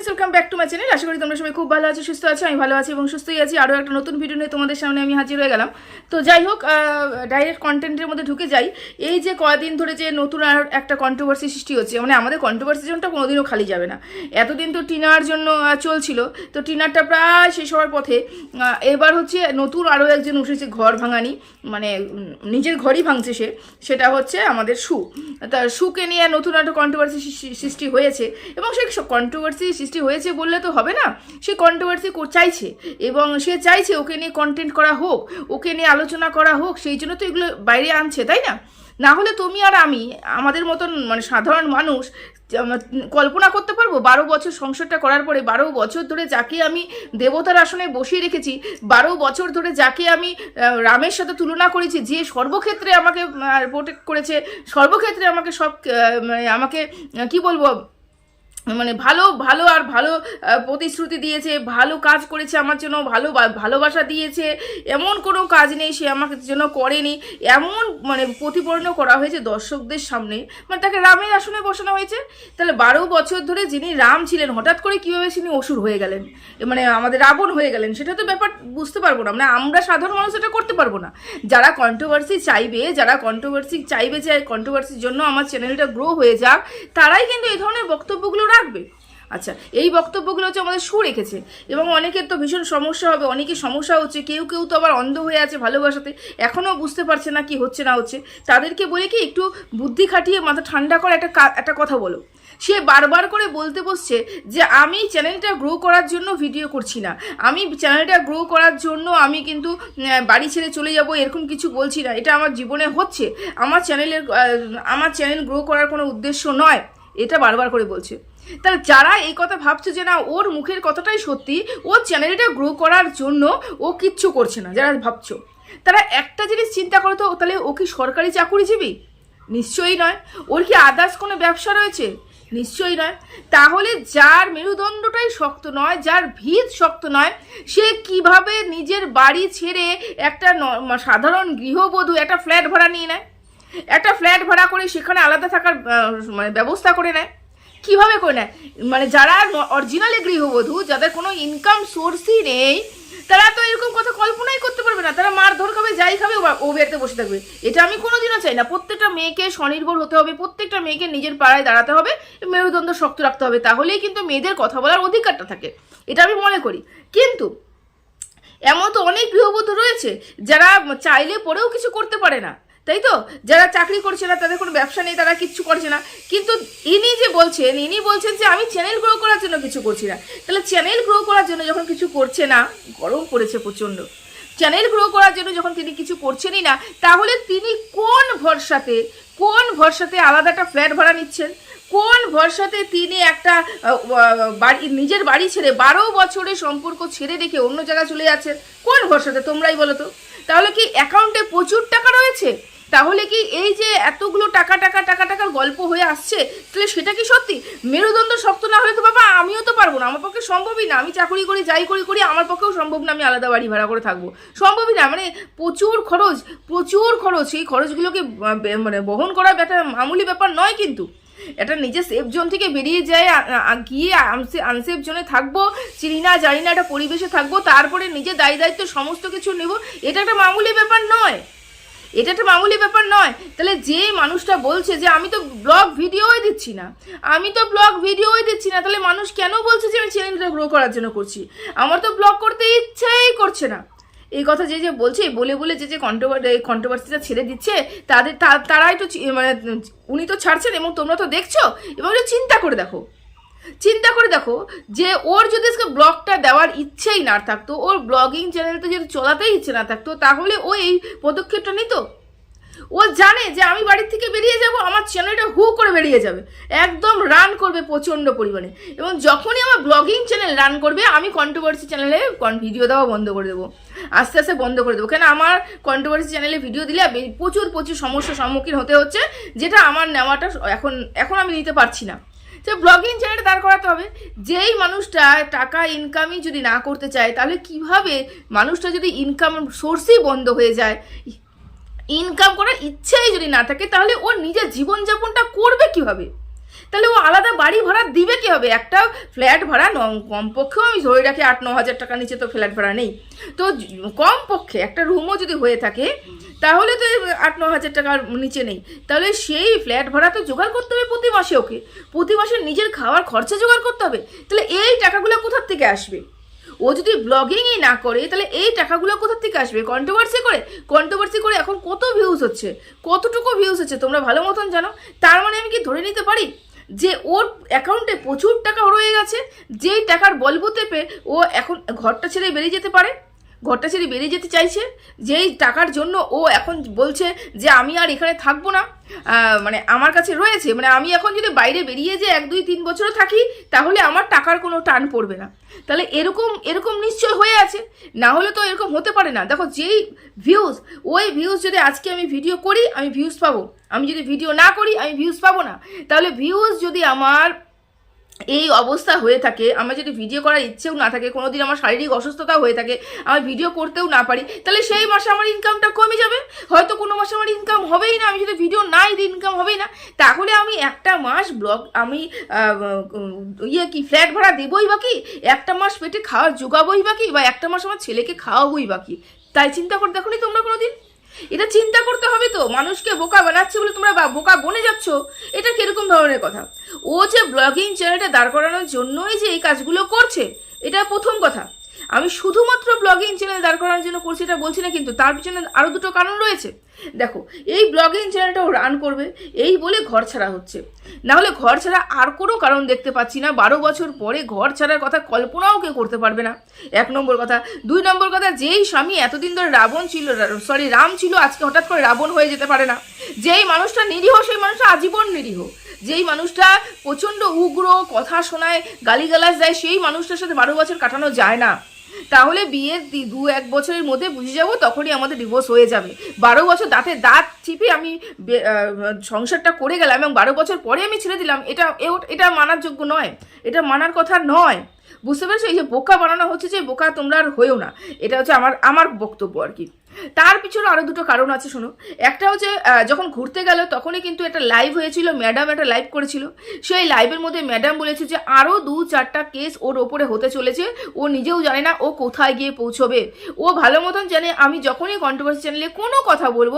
Friends welcome back to my channel আশা করি তোমরা সবাই খুব ভালো আছো, সুস্থ আছো, আমি ভালো আছি এবং সুস্থই আছি। আরও একটা নতুন ভিডিও নিয়ে তোমাদের সামনে আমি হাজির হয়ে গেলাম। তো যাই হোক ডাইরেক্ট কন্টেন্টের মধ্যে ঢুকে যাই। এই যে কয়দিন ধরে যে নতুন আর একটা কন্ট্রোভার্সি সৃষ্টি হচ্ছে মানে আমাদের কন্ট্রোভার্সি জোনটা কোনোদিনও খালি যাবে না। এতদিন তো টিনার জন্য চলছিল। তো টিনারটা প্রায় শেষ হওয়ার পথে এবার হচ্ছে নতুন আরও একজন উঠেছে ঘর ভাঙানি মানে নিজের ঘরই ভাঙছে সে। সেটা হচ্ছে আমাদের সু। তা সুকে নিয়ে নতুন একটা কন্ট্রোভার্সি সৃষ্টি হয়েছে এবং সেই কন্ট্রোভার্সি সৃষ্টি হয়েছে বললে তো হবে না। সে কন্ট্রোভার্সি চাইছে এবং সে চাইছে ওকে নিয়ে কন্টেন্ট করা হোক, ওকে নিয়ে আলোচনা করা হোক, সেই জন্য তো এগুলো বাইরে আনছে, তাই না? না হলে তুমি আর আমি, আমাদের মতন মানে সাধারণ মানুষ কল্পনা করতে পারব? বারো বছর সংসারটা করার পরে বারো বছর ধরে যাকে আমি দেবতার আসনে বসিয়ে রেখেছি, বারো বছর ধরে যাকে আমি রামের সাথে তুলনা করেছি, যে সর্বক্ষেত্রে আমাকে প্রোটেক্ট করেছে, সর্বক্ষেত্রে আমাকে সব মানে আমাকে কি বলব মানে ভালো ভালো আর ভালো প্রতিশ্রুতি দিয়েছে, ভালো কাজ করেছে আমার জন্য, ভালো ভালোবাসা দিয়েছে। এমন কোনো কাজ নেই সে আমাকে জন্য করেনি। এমন মানে প্রতিপন্ন করা হয়েছে দর্শকদের সামনে। মানে তাকে রামের আসনে বসানো হয়েছে। তাহলে বারো বছর ধরে যিনি রাম ছিলেন, হঠাৎ করে কীভাবে তিনি অসুর হয়ে গেলেন? মানে আমাদের রাবণ হয়ে গেলেন, সেটা তো ব্যাপার বুঝতে পারব না। মানে আমরা সাধারণ মানুষ এটা করতে পারব না। যারা কন্ট্রোভার্সি চাইবে, যারা কন্ট্রোভার্সি চাইবে যে কন্ট্রোভার্সির জন্য আমার চ্যানেলটা গ্রো হয়ে যাক, তারাই কিন্তু এই ধরনের বক্তব্যগুলো রাখবে। আচ্ছা এই বক্তব্যগুলো হচ্ছে আমাদের সু রেখেছে এবং অনেকের তো ভীষণ সমস্যা হবে, অনেকের সমস্যা হচ্ছে, কেউ কেউ তো আবার অন্ধ হয়ে আছে ভালোবাসাতে, এখনও বুঝতে পারছে না কি হচ্ছে না হচ্ছে। তাদেরকে বলে কি একটু বুদ্ধি খাটিয়ে মাথা ঠান্ডা করে একটা একটা কথা বলো। সে বারবার করে বলতে বসছে যে, আমি চ্যানেলটা গ্রো করার জন্য ভিডিও করছি না। আমি চ্যানেলটা গ্রো করার জন্য আমি কিন্তু বাড়ি ছেড়ে চলে যাব, এরকম কিছু বলছি না। এটা আমার জীবনে হচ্ছে। আমার চ্যানেলের আমার চ্যানেল গ্রো করার কোনো উদ্দেশ্য নয়। এটা বারবার করে বলছে। তাহলে যারা এই কথা ভাবছে যে না, ওর মুখের কথাটাই সত্যি ও চ্যানেলটা গ্রো করার জন্য ও কিচ্ছু করছে না, যারা ভাবছ। তারা একটা জিনিস চিন্তা করো তো, তাহলে ও কি সরকারি চাকুরিজীবী? নিশ্চয়ই নয়। ওর কি আদার্স কোনো ব্যবসা রয়েছে? নিশ্চয়ই নয়। তাহলে যার মেরুদণ্ডটাই শক্ত নয়, যার ভিত শক্ত নয়, সে কীভাবে নিজের বাড়ি ছেড়ে একটা সাধারণ গৃহবধূ, একটা ফ্ল্যাট ভাড়া নিয়ে নেয়? একটা ফ্ল্যাট ভাড়া করে সেখানে আলাদা থাকার মানে ব্যবস্থা করে নেয়। কীভাবে করে নেয়? মানে যারা অরিজিনালি গৃহবধূ, যাদের কোনো ইনকাম সোর্সই নেই, তারা তো এরকম কথা কল্পনাই করতে পারবে না। তারা মার ধর খাবে, যাই খাবে ও- বাড়িতে বসে থাকবে। এটা আমি কোনোদিনও চাই না। প্রত্যেকটা মেয়েকে স্বনির্ভর হতে হবে, প্রত্যেকটা মেয়েকে নিজের পাড়ায় দাঁড়াতে হবে, মেরুদণ্ড শক্ত রাখতে হবে। তাহলেই কিন্তু মেয়েদের কথা বলার অধিকারটা থাকে। এটা আমি মনে করি। কিন্তু এমন তো অনেক গৃহবধূ রয়েছে, যারা চাইলে পরেও কিছু করতে পারে না। তাই তো? যারা চাকরি করছে না, তাদের কোনো ব্যবসা নেই, তারা কিচ্ছু করছে না। কিন্তু ইনি যে বলছেন, ইনি বলছেন যে আমি চ্যানেল গ্রো করার জন্য কিছু করছি না। তাহলে চ্যানেল গ্রো করার জন্য যখন কিছু করছে না, গরম পড়েছে প্রচণ্ড। চ্যানেল গ্রো করার জন্য যখন তিনি কিছু করছেনই না, তাহলে তিনি কোন ভরসাতে কোন ভরসাতে আলাদা একটা ফ্ল্যাট ভাড়া নিচ্ছেন? কোন ভরসাতে তিনি একটা বাড়ি, নিজের বাড়ি ছেড়ে বারো বছরের সম্পর্ক ছেড়ে রেখে অন্য জায়গায় চলে যাচ্ছেন? কোন ভরসাতে, তোমরাই বলো তো? তাহলে কি অ্যাকাউন্টে প্রচুর টাকা রয়েছে? তাহলে কি এই যে এতগুলো টাকা টাকা টাকা, টাকার গল্প হয়ে আসছে, তাহলে সেটা কি সত্যি? মেরুদণ্ড শক্ত না হলে তো বাবা আমিও তো পারব না, আমার পক্ষে সম্ভবই না। আমি চাকরি করি, যাই করি করি, আমার পক্ষেও সম্ভব না আমি আলাদা বাড়ি ভাড়া করে থাকব। সম্ভবই না মানে প্রচুর খরচ প্রচুর খরচ। এই খরচগুলোকে মানে বহন করা একটা মামুলি ব্যাপার নয় কিন্তু। এটা নিজের সেফ জোন থেকে বেরিয়ে যায় গিয়ে আনসেফ জোনে থাকব, চিনি না, জানি না একটা পরিবেশে থাকব, তারপরে নিজে দায়ী দায়িত্ব, সমস্ত কিছু নেব। এটা একটা মামুলি ব্যাপার নয়। এটা একটা মামুলি ব্যাপার নয়। তাহলে যে মানুষটা বলছে যে, আমি তো ব্লগ ভিডিওই দিচ্ছি না, আমি তো ব্লগ ভিডিওই দিচ্ছি না, তাহলে মানুষ কেন বলছে যে, আমি চ্যানেলটা গ্রো করার জন্য করছি? আমার তো ব্লগ করতে ইচ্ছেই করছে না। এই কথা যে যে বলছে বলে বলে যে যে কন্ট্রোভার কন্ট্রোভার্সিটা ছেড়ে দিচ্ছে, তাদের তারাই তো মানে উনি তো ছাড়ছেন এবং তোমরা তো দেখছ এবং চিন্তা করে দেখো। চিন্তা করে দেখো যে ওর যদি আজকে ব্লগটা দেওয়ার ইচ্ছেই না থাকতো, ওর ব্লগিং চ্যানেলটা যদি চলাতেই ইচ্ছে না থাকতো, তাহলে ও এই পদক্ষেপটা নিত? ও জানে যে আমি বাড়ির থেকে বেরিয়ে যাব, আমার চ্যানেলটা হু করে বেরিয়ে যাবে। একদম রান করবে প্রচণ্ড পরিমাণে। এবং যখনই আমার ব্লগিং চ্যানেল রান করবে, আমি কন্ট্রোভার্সি চ্যানেলে ভিডিও দেওয়া বন্ধ করে দেবো। আস্তে আস্তে বন্ধ করে দেবো। কেন আমার কন্ট্রোভার্সি চ্যানেলে ভিডিও দিলে প্রচুর প্রচুর সমস্যার সম্মুখীন হতে হচ্ছে, যেটা আমার নেওয়াটা এখন এখন আমি নিতে পারছি না। তো ব্লগিং চ্যানেলটা দাঁড় করাতে হবে। যেই মানুষটা টাকা ইনকামই যদি না করতে চায়, তাহলে কীভাবে মানুষটা যদি ইনকাম সোর্সই বন্ধ হয়ে যায়? ইনকাম করার ইচ্ছেই যদি না থাকে, তাহলে ওর নিজের জীবনযাপনটা করবে কীভাবে? তাহলে ও আলাদা বাড়ি ভাড়া দিবে কি হবে একটা ফ্ল্যাট ভাড়া কমপক্ষেও আমি ধরে রাখি আট, ন হাজার টাকা নিচে তো ফ্ল্যাট ভাড়া নেই। তো কমপক্ষে একটা রুমও যদি হয়ে থাকে, তাহলে তো আট, ন হাজার টাকার নিচে নেই। তাহলে সেই ফ্ল্যাট ভাড়া তো জোগাড় করতে হবে প্রতি মাসে ওকে। প্রতি মাসে নিজের খাওয়ার খরচা জোগাড় করতে হবে। তাহলে এই টাকাগুলো কোথার থেকে আসবে? ও যদি ব্লগিংই না করে, তাহলে এই টাকাগুলো কোথা থেকে আসবে? কন্ট্রোভার্সি করে? কন্ট্রোভার্সি করে এখন কত ভিউজ হচ্ছে? কতটুকু ভিউজ হচ্ছে তোমরা ভালো মতন জানো? তার মানে আমি কি ধরে নিতে পারি? যে ওর অ্যাকাউন্টে প্রচুর টাকা রয়ে গেছে, যেই টাকার বলবুতে পেয়ে ও এখন ঘরটা ছেড়ে বেরিয়ে যেতে পারে। ঘরটা ছেড়ে বেরিয়ে যেতে চাইছে, যেই টাকার জন্য ও এখন বলছে যে আমি আর এখানে থাকব না মানে আমার কাছে রয়েছে মানে আমি এখন যদি বাইরে বেরিয়ে যে এক, দুই, তিন বছরও থাকি, তাহলে আমার টাকার কোনো টান পড়বে না। তাহলে এরকম এরকম নিশ্চয় হয়ে আছে, না হলে তো এরকম হতে পারে না। দেখো, যেই ভিউজ ওই ভিউজ যদি আজকে আমি ভিডিও করি, আমি ভিউজ পাবো। আমি যদি ভিডিও না করি, আমি ভিউজ পাবো না। তাহলে ভিউজ যদি আমার এই অবস্থা হয়ে থাকে। আমার যদি ভিডিও করার ইচ্ছেও না থাকে কোনো দিন আমার শারীরিক অসুস্থতা হয়ে থাকে আমার ভিডিও করতেও না পারি, তাহলে সেই মাসে আমার ইনকামটা কমে যাবে। হয়তো কোনো মাসে আমার ইনকাম হবেই না, আমি যদি ভিডিও নাই দিই ইনকাম হবেই না। তাহলে আমি একটা মাস ব্লগ আমি ইয়ে কি ফ্ল্যাট ভাড়া দেবই বা কি? একটা মাস পেটে খাওয়ার জোগাবই বা কি? বা একটা মাস আমার ছেলেকে খাওয়াবই বা কি? তাই চিন্তা করে দেখো তোমরা কোনোদিন? এটা চিন্তা করতে হবে তো। মানুষকে বোকা বানাচ্ছে বলে তোমরা বোকা বনে যাচ্ছ। এটা কীরকম ধরনের কথা? ও যে ব্লগিং চ্যানেলটা দাঁড় করানোর জন্যই যে এই কাজগুলো করছে, এটা প্রথম কথা। আমি শুধুমাত্র ব্লগিং চ্যানেল দাঁড় করানোর জন্য করছি এটা বলছি না, কিন্তু তার পিছনে আরও দুটো কারণ রয়েছে। দেখো, এই ব্লগিং চ্যানেলটাও রান করবে, এই বলে ঘর ছাড়া হচ্ছে। না হলে ঘর ছাড়া আর কোনো কারণ দেখতে পাচ্ছি না, বারো বছর পরে ঘর ছাড়ার কথা কল্পনাও কেউ করতে পারবে না। এক নম্বর কথা। দুই নম্বর কথা, যেই স্বামী এতদিন ধরে রাবণ ছিল সরি রাম ছিল, আজকে হঠাৎ করে রাবণ হয়ে যেতে পারে না। যেই মানুষটা নিরীহ, সেই মানুষটা আজীবন নিরীহ। যেই মানুষটা প্রচণ্ড উগ্র, কথা শোনায়, গালিগালাজ দেয়, সেই মানুষটার সাথে বারো বছর কাটানো যায় না। তাহলে বিয়ের দি- এক বছরের মধ্যে বুঝে যাব তখনই আমাদের ডিভোর্স হয়ে যাবে। বারো বছর দাঁতে দাঁত চিপে আমি সংসারটা করে গেলাম এবং বারো বছর পরে আমি ছেড়ে দিলাম। এটা এটা মানার যোগ্য নয়। এটা মানার কথা নয়। বুঝতে পেরেছ? এই যে বোকা বানানো হচ্ছে যে বোকা তোমরা আর হয়েও না। এটা হচ্ছে আমার আমার বক্তব্য আর কি। তার পিছনে আরও দুটো কারণ আছে, শোনো। একটা হচ্ছে যখন ঘুরতে গেল, তখনই কিন্তু একটা লাইভ হয়েছিল ম্যাডাম একটা লাইভ করেছিল। সেই লাইভের মধ্যে ম্যাডাম বলেছে যে আরও দু চারটা কেস ওর ওপরে হতে চলেছে। ও নিজেও জানে না ও কোথায় গিয়ে পৌঁছবে। ও ভালো মতন জানে, আমি যখনই কন্ট্রোভার্সি চ্যানেলে কোনো কথা বলব,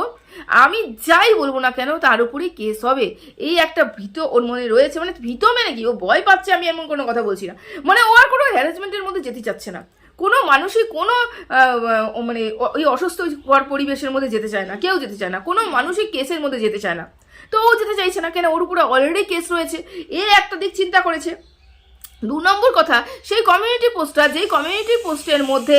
আমি যাই বলব না কেন, তার উপরেই কেস হবে। এই একটা ভীত ওর মনে রয়েছে। মানে ভীত মানে কি? ও ভয় পাচ্ছে আমি এমন কোনো কথা বলছি না। মানে ও আর কোনো হ্যারাসমেন্টের মধ্যে যেতে চাচ্ছে না। কোনো মানুষই কোনো মানে ওই অসুস্থকর পরিবেশের মধ্যে যেতে চায় না, কেউ যেতে চায় না, কোনো মানুষই কেসের মধ্যে যেতে চায় না। তো ও যেতে চাইছে না কেন? ওর উপরে অলরেডি কেস রয়েছে। এ একটা দিক চিন্তা করেছে। দু নম্বর কথা, সেই কমিউনিটি পোস্টটা যেই কমিউনিটি পোস্টের মধ্যে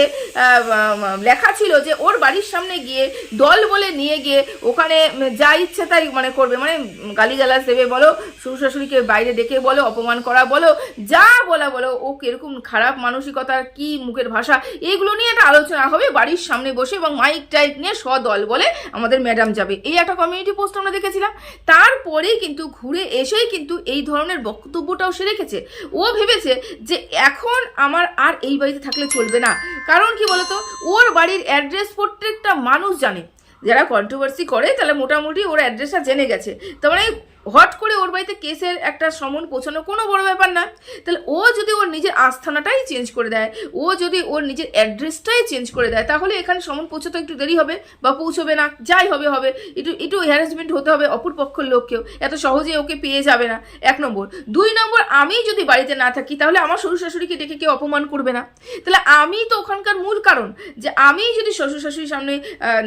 লেখা ছিল যে ওর বাড়ির সামনে গিয়ে দল বলে নিয়ে গিয়ে ওখানে যা ইচ্ছে তাই মানে করবে। মানে গালিগালাজ দেবে, বলো শ্বশুর শাশুড়িকে বাইরে ডেকে বলো, অপমান করা বলো, যা বলা বলো, ও কীরকম খারাপ মানসিকতা কি মুখের ভাষা এইগুলো নিয়ে একটা আলোচনা হবে বাড়ির সামনে বসে এবং মাইক টাইক নিয়ে সদল বলে আমাদের ম্যাডাম যাবে। এই একটা কমিউনিটি পোস্ট আমরা দেখেছিলাম। তারপরেই কিন্তু ঘুরে এসেই কিন্তু এই ধরনের বক্তব্যটাও সে রেখেছে। ও ভেবেছে যে এখন আমার আর এই বাড়িতে থাকলে চলবে না। কারণ কি বলতো? ওর বাড়ির অ্যাড্রেস প্রত্যেকটা মানুষ জানে। যারা কন্ট্রোভার্সি করে তাহলে মোটামুটি ওর অ্যাড্রেসটা জেনে গেছে। তার মানে হট করে ওর বাড়িতে কেসের একটা সমন পৌঁছানো কোনো বড় ব্যাপার না। তাহলে ও যদি ওর নিজের আস্থানাটাই চেঞ্জ করে দেয়, ও যদি ওর নিজের অ্যাড্রেসটাই চেঞ্জ করে দেয়, তাহলে এখানে সমন পৌঁছাতে একটু দেরি হবে বা পৌঁছবে না, যাই হবে হবে। একটু একটু হ্যারাসমেন্ট হতে হবে অপর পক্ষের লোককেও। এত সহজে ওকে পেয়ে যাবে না। এক নম্বর। দুই নম্বর, আমি যদি বাড়িতে না থাকি, তাহলে আমার শ্বশুর শাশুড়িকে ডেকে কেউ অপমান করবে না। তাহলে আমি তো ওখানকার মূল কারণ যে আমি যদি শ্বশুর শাশুড়ির সামনে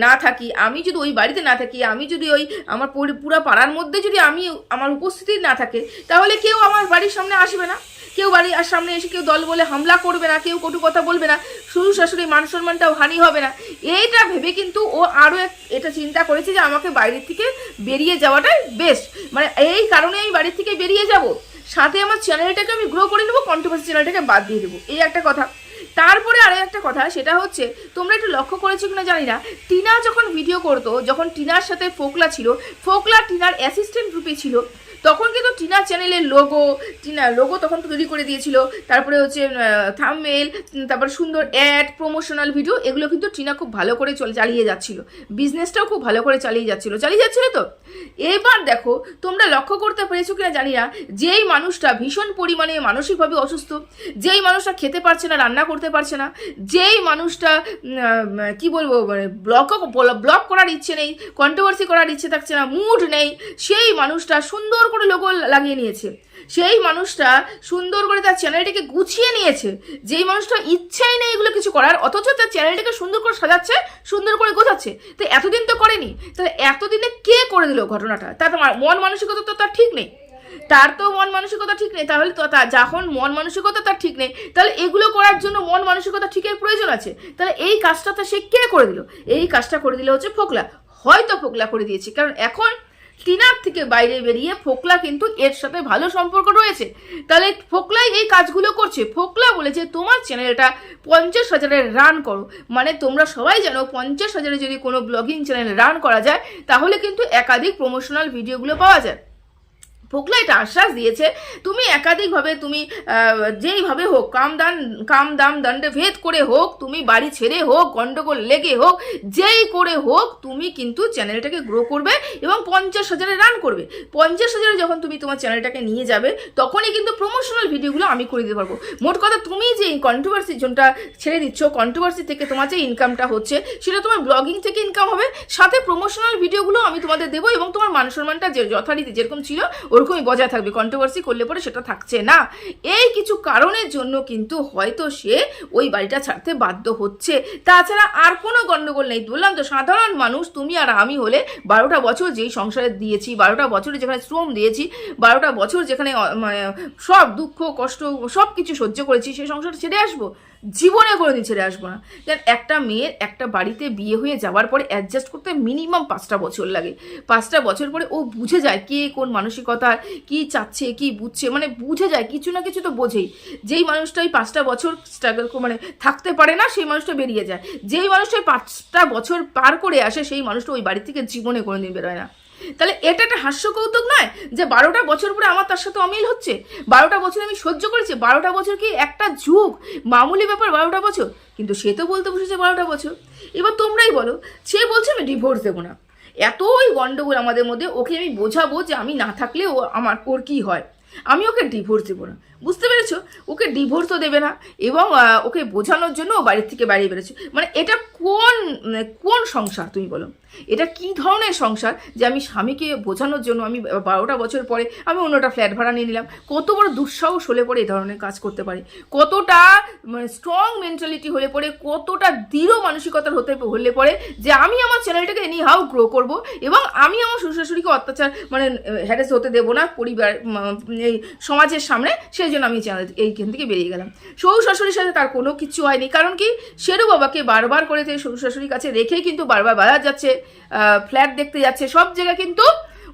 না থাকি, আমি যদি ওই বাড়িতে না থাকি, আমি যদি ওই আমার পুরা পাড়ার মধ্যে যদি আমি আমার উপস্থিতি না থাকে, তাহলে কেউ আমার বাড়ির সামনে আসবে না। কেউ বাড়ির আর সামনে এসে কেউ দল বলে হামলা করবে না, কেউ কটু কথা বলবে না, শ্বশুর শাশুড়ি মান সম্মানটাও হানি হবে না। এইটা ভেবে কিন্তু ও আরও এটা চিন্তা করেছে যে আমাকে বাইরের থেকে বেরিয়ে যাওয়াটাই বেস্ট মানে এই কারণে আমি বাড়ির থেকে বেরিয়ে যাব। সাথে আমার চ্যানেলটাকে আমি গ্রো করে নেব কন্ট্রোভার্সি চ্যানেলটাকে বাদ দিয়ে দেবো। এই একটা কথা। তারপরে আরও একটা কথা, সেটা হচ্ছে, তোমরা একটু লক্ষ্য করেছ কিনা জানি না। টিনা যখন ভিডিও করতো, যখন টিনার সাথে ফোকলা ছিল, ফোকলা টিনার অ্যাসিস্ট্যান্ট রূপে ছিল তখন কিন্তু টিনা চ্যানেলের লোগো টিনা লোগো তখন তৈরি করে দিয়েছিল। তারপরে হচ্ছে থামমেল তারপর সুন্দর অ্যাড প্রমোশনাল ভিডিও এগুলো কিন্তু টিনা খুব ভালো করে চলে চালিয়ে যাচ্ছিল। বিজনেসটাও খুব ভালো করে চালিয়ে যাচ্ছিল। চালিয়ে যাচ্ছিল তো? এবার দেখো, তোমরা লক্ষ্য করতে পেরেছ কিনা জানি না, যেই মানুষটা ভীষণ পরিমাণে মানসিকভাবে অসুস্থ, যেই মানুষটা খেতে পারছে না, রান্না করতে পারছে না, যেই মানুষটা কি বলব মানে ব্লক ব্লক করার ইচ্ছে নেই কন্ট্রোভার্সি করার ইচ্ছে থাকছে না মুড নেই, সেই মানুষটা সুন্দর করে লোগো লাগিয়ে নিয়েছে। সেই মানুষটা সুন্দর করে তার চ্যানেলটিকে গুছিয়ে নিয়েছে। যেই মানুষটা ইচ্ছাই নেই এগুলো কিছু করার, অথচ তার চ্যানেলটিকে সুন্দর করে সাজাচ্ছে, সুন্দর করে গোছাচ্ছে। তো এতদিন তো করেনি। তাহলে এতদিনে কে করে দিল ঘটনাটা? তার মন মানসিকতা তো তার ঠিক নেই। তার তো মন মানসিকতা ঠিক নেই। তাহলে তো যখন মন মানসিকতা তার ঠিক নেই, তাহলে এগুলো করার জন্য মন মানসিকতা ঠিকের প্রয়োজন আছে। তাহলে এই কাজটা সে কে করে দিল? এই কাজটা করে দিল হচ্ছে ফোকলা। হয়তো ফোকলা করে দিয়েছে। কারণ এখন টিনার থেকে বাইরে বেরিয়ে ফোকলা কিন্তু এর সাথে ভালো সম্পর্ক রয়েছে। তাহলে ফোকলাই এই কাজগুলো করছে। ফোকলা বলেছে, তোমার চ্যানেলটা পঞ্চাশ হাজারের রান করো। মানে তোমরা সবাই জানো, পঞ্চাশ হাজারে যদি কোনো ব্লগিং চ্যানেল রান করা যায়, তাহলে কিন্তু একাধিক প্রমোশনাল ভিডিওগুলো পাওয়া যায়। ফোকলা এটা আশ্বাস দিয়েছে, তুমি একাধিকভাবে তুমি যেইভাবে হোক, কাম দান, কাম দাম দণ্ডে ভেদ করে হোক, তুমি বাড়ি ছেড়ে হোক, গন্ডগোল লেগে হোক, যেই করে হোক, তুমি কিন্তু চ্যানেলটাকে গ্রো করবে এবং পঞ্চাশ হাজারে রান করবে। পঞ্চাশ হাজারে যখন তুমি তোমার চ্যানেলটাকে নিয়ে যাবে, তখনই কিন্তু প্রমোশনাল ভিডিওগুলো আমি করে দিতে পারব। মোট কথা, তুমি যে কন্ট্রোভার্সি জোনটা ছেড়ে দিচ্ছ কন্ট্রোভার্সি থেকে তোমার যে ইনকামটা হচ্ছে, সেটা তোমার ব্লগিং থেকে ইনকাম হবে। সাথে প্রমোশনাল ভিডিওগুলো আমি তোমাদের দেবো এবং তোমার মান সম্মানটা যে যথারীতি যেরকম ছিল ওরকমই বজায় থাকবে কন্ট্রোভার্সি করলে পরে সেটা থাকছে না। এই কিছু কারণের জন্য কিন্তু হয়তো সে ওই বাড়িটা ছাড়তে বাধ্য হচ্ছে। তাছাড়া আর কোনো গণ্ডগোল নেই। বললাম তো, সাধারণ মানুষ, তুমি আর আমি হলে বারোটা বছর যেই সংসারে দিয়েছি, বারোটা বছরে যেখানে শ্রম দিয়েছি, বারোটা বছর যেখানে মানে সব দুঃখ, কষ্ট সব কিছু সহ্য করেছি, সেই সংসার ছেড়ে আসব? জীবনে কোনোদিন ছেড়ে আসব না। দেন একটা মেয়ের একটা বাড়িতে বিয়ে হয়ে যাওয়ার পরে অ্যাডজাস্ট করতে মিনিমাম পাঁচটা বছর লাগে। পাঁচটা বছর পরে ও বুঝে যায় কে কোন মানসিকতা, কি চাচ্ছে, কি বুঝছে মানে বুঝে যায়, কিছু না কিছু তো বোঝেই। যেই মানুষটা ওই পাঁচটা বছর স্ট্রাগল মানে থাকতে পারে না, সেই মানুষটা বেরিয়ে যায়। যেই মানুষটা পাঁচটা বছর পার করে আসে, সেই মানুষটা ওই বাড়ি থেকে জীবনে কোনোদিন বেরোয় না। তাহলে এটা একটা হাস্য কৌতুক নয় যে বারোটা বছর পরে আমার তার সাথে অমিল হচ্ছে? বারোটা বছর আমি সহ্য করেছি, বারোটা বছর কি একটা যুগ, মামুলি ব্যাপার বারোটা বছর? কিন্তু সে তো বলতে বসেছে বারোটা বছর। এবার তোমরাই বলো, সে বলছে আমি ডিভোর্স দেবো না। এতই গণ্ডগোল আমাদের মধ্যে, ওকে আমি বোঝাবো যে আমি না থাকলে ও আমার, ওর কী হয়? আমি ওকে ডিভোর্স দেবো না। বুঝতে পেরেছ? ওকে ডিভোর্সও দেবে না, এবং ওকে বোঝানোর জন্য ও বাড়ির থেকে বাইরে বেরোচ্ছে। মানে এটা কোন মানে কোন সংসার তুমি বলো? এটা কি ধরনের সংসার যে আমি স্বামীকে বোঝানোর জন্য আমি বারোটা বছর পরে আমি অন্যটা ফ্ল্যাট ভাড়া নিয়ে নিলাম? কত বড় দুঃসাহস হলে পরে এই ধরনের কাজ করতে পারে? কতটা মানে স্ট্রং মেন্টালিটি হলে পরে, কতটা দৃঢ় মানসিকতার হতে হলে পরে যে আমি আমার চ্যানেলটাকে এনি হাউ গ্রো করব এবং আমি আমার শ্বশুর শাশুড়িকে অত্যাচার মানে হ্যারেস হতে দেবো না পরিবার এই সমাজের সামনে, সেই জন্য আমি চ্যানেল এইখান থেকে বেরিয়ে গেলাম। শ্বশুর শাশুড়ির সাথে তার কোনো কিছু হয়নি। কারণ কি? শেরু বাবাকে বারবার করে শ্বশুর শাশুড়ির কাছে রেখেই কিন্তু বারবার বাজার যাচ্ছে। ফ্ল্যাট দেখতে যাচ্ছে। সব জায়গায় কিন্তু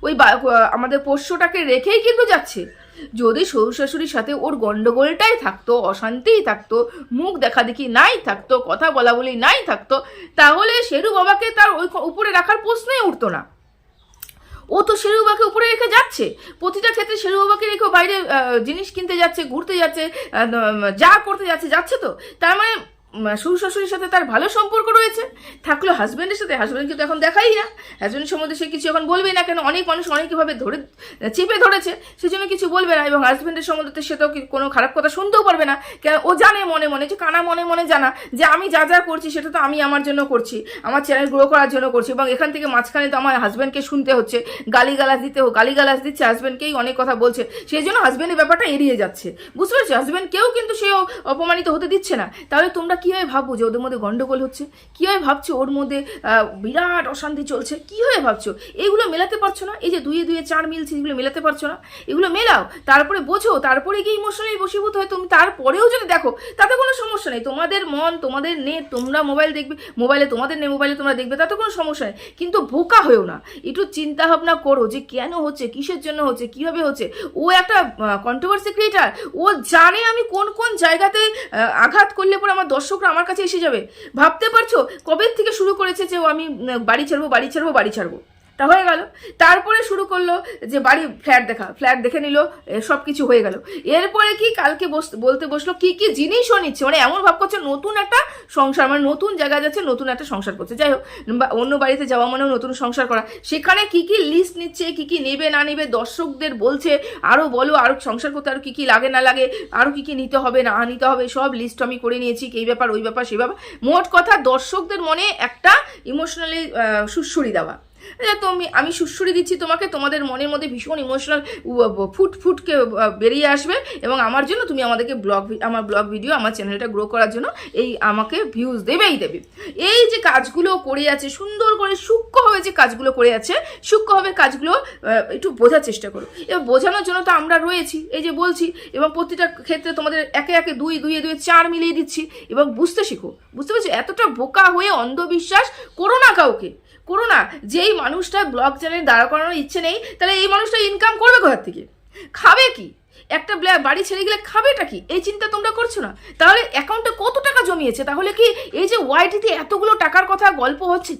ওই আমাদের পোষ্যটাকে রেখেই কিন্তু যাচ্ছে। যদি শ্বশুর শাশুড়ির সাথে ওর গন্ডগোলটাই থাকতো, অশান্তিই থাকতো, মুখ দেখা দেখি নাই থাকতো, কথা বলা বলি নাই থাকতো, তাহলে শেরু বাবাকে তার ওই উপরে রাখার প্রশ্নই উঠতো না। ও তো শেরু বাবাকে উপরে রেখে যাচ্ছে। প্রতিটা ক্ষেত্রে শেরু বাবাকে রেখে বাইরে জিনিস কিনতে যাচ্ছে, ঘুরতে যাচ্ছে যা করতে যাচ্ছে যাচ্ছে তো। তার মানে শ্বশুর শাশুড়ির সাথে তার ভালো সম্পর্ক রয়েছে। থাকল হাজব্যান্ডের সাথে হাজব্যান্ডকে তো এখন দেখাই না। হাজব্যান্ডের সম্বন্ধে সে কিছু এখন বলবেই না কেন, অনেক মানুষ অনেকভাবে ধরে, চেপে ধরেছে, সেজন্য কিছু বলবে না। এবং হাজব্যান্ডের সম্বন্ধে সে তো কোনো খারাপ কথা শুনতেও পারবে না। কেন, ও জানে মনে মনে, যে কানা মনে মনে জানা, যে আমি যা যা করছি সেটা তো আমি আমার জন্য করছি, আমার চ্যানেল গ্রো করার জন্য করছি। এবং এখান থেকে মাঝখানে তো আমার হাজব্যান্ডকে শুনতে হচ্ছে, গালিগালাজ দিতে হোক গালিগালাজ দিচ্ছে হাজব্যান্ডকেই অনেক কথা বলছে। সেই জন্য হাজব্যান্ডের ব্যাপারটা এড়িয়ে যাচ্ছে। বুঝতে পারছ? হাজব্যান্ডকেও কিন্তু সে অপমানিত হতে দিচ্ছে না। তাহলে তোমরা কীভাবে ভাববো যে ওদের মধ্যে গন্ডগোল হচ্ছে? কীভাবে ভাবছ ওর মধ্যে বিরাট অশান্তি চলছে? কীভাবে ভাবছ? এইগুলো মেলাতে পারছ না? এই যে দুয়ে দুয়ে চার মিলছে এগুলো মেলাতে পারছ না? এগুলো মেলাও, তারপরে বোঝো, তারপরে গিয়ে ইমোশনালি বসীভূত হয় তুমি, তারপরেও যদি দেখো, তাতে কোনো সমস্যা নেই। তোমাদের মন, তোমাদের নেট তোমরা মোবাইল দেখবে মোবাইলে তোমাদের নেই মোবাইলে তোমরা দেখবে, তাতে কোনো সমস্যা নেই। কিন্তু বোকা হয়েও না। একটু চিন্তা ভাবনা করো যে কেন হচ্ছে, কিসের জন্য হচ্ছে, কীভাবে হচ্ছে? ও একটা কন্ট্রোভার্সি ক্রিয়েটার ও জানে আমি কোন কোন জায়গাতে আঘাত করলে পরে আমার দর্শকরা আমার কাছে এসে যাবে। ভাবতে পারছ কবে থেকে শুরু করেছে যে ও আমি বাড়ি ছাড়বো বাড়ি ছাড়বো বাড়ি ছাড়বো? তা হয়ে গেল। তারপরে শুরু করল যে বাড়ি ফ্ল্যাট দেখা। ফ্ল্যাট দেখে নিল সব কিছু হয়ে গেল। এরপরে কি কালকে বলতে বসল, কি কি জিনিসও নিচ্ছে? মানে এমন ভাব করছে, নতুন একটা সংসার মানে নতুন জায়গায় যাচ্ছে, নতুন একটা সংসার করছে। যাই হোক অন্য বাড়িতে যাওয়া মানেও নতুন সংসার করা। সেখানে কি কি লিস্ট নিচ্ছে, কি কি নেবে, না নেবে, দর্শকদের বলছে আরও বলো আরও সংসার করতে আরও কি কি লাগে, না লাগে আরও কি কি নিতে হবে, না নিতে হবে, সব লিস্ট আমি করে নিয়েছি এই ব্যাপার, ওই ব্যাপার সেই ব্যাপার। মোট কথা দর্শকদের মনে একটা ইমোশনালি সুশ্রুরি দেওয়া। তুমি, আমি সুশ্রুরি দিচ্ছি তোমাকে, তোমাদের মনের মধ্যে ভীষণ ইমোশনাল ফুট, ফুটকে বেরিয়ে আসবে এবং আমার জন্য তুমি আমাদেরকে ব্লগ আমার ব্লগ ভিডিও আমার চ্যানেলটা গ্রো করার জন্য এই আমাকে ভিউজ দেবেই দেবে। এই যে কাজগুলো করে আছে, সুন্দর করে সূক্ষ্মভাবে যে কাজগুলো করে আছে, সূক্ষ্মভাবে কাজগুলো একটু বোঝার চেষ্টা করো। এবার বোঝানোর জন্য তো আমরা রয়েছি, এই যে বলছি, এবং প্রতিটা ক্ষেত্রে তোমাদের একে একে দুই দুইয়ে দুই, চার মিলিয়ে দিচ্ছি, এবং বুঝতে শিখো, বুঝতে পারছ? এতটা বোকা হয়ে অন্ধবিশ্বাস করো না কাউকে। করো না। যেই মানুষটা ব্লগ চ্যানেল দাঁড়া করানোর ইচ্ছে নেই, তাহলে এই মানুষটা ইনকাম করবে কোথার থেকে? খাবে কি? একটা বাড়ি ছেড়ে গেলে খাবেটা কি? এই চিন্তা তোমরা করছ না? তাহলে অ্যাকাউন্টে কত টাকা জমিয়েছে? তাহলে কি এই যে ওয়াইটিতে এতগুলো টাকার কথা গল্প হচ্ছে?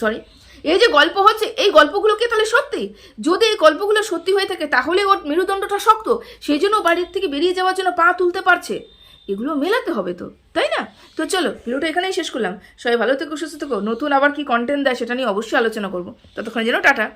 সরি এই যে গল্প হচ্ছে, এই গল্পগুলো কি তাহলে সত্যি? যদি এই গল্পগুলো সত্যি হয়ে থাকে, তাহলে ওর মেরুদণ্ডটা শক্ত। সেই জন্য বাড়ির থেকে বেরিয়ে যাওয়ার জন্য পা তুলতে পারছে। এগুলো মেলাতে হবে তো। তাই না? তো চলো, ভিডিওটা এখানেই শেষ করলাম। সবাই ভালো থেকো, সুস্থ থেকো। নতুন আবার কি কন্টেন্ট দেয় সেটা নিয়ে অবশ্যই আলোচনা করব। ততক্ষণ যেন টাটা।